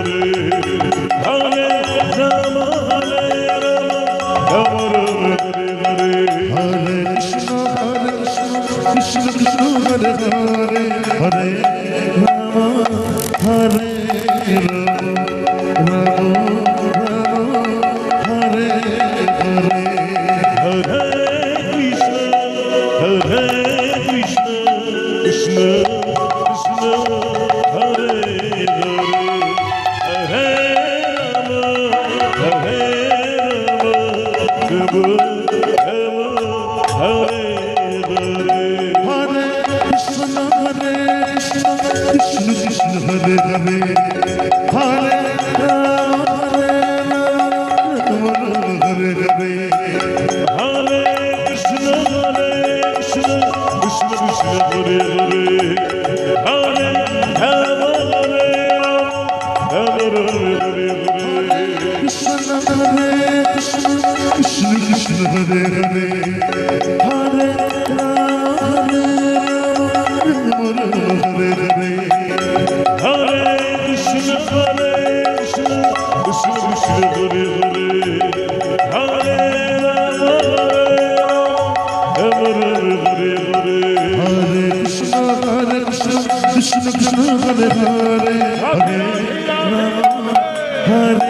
Hare Hare Hare Hare Hare Hare Hare Hare Hare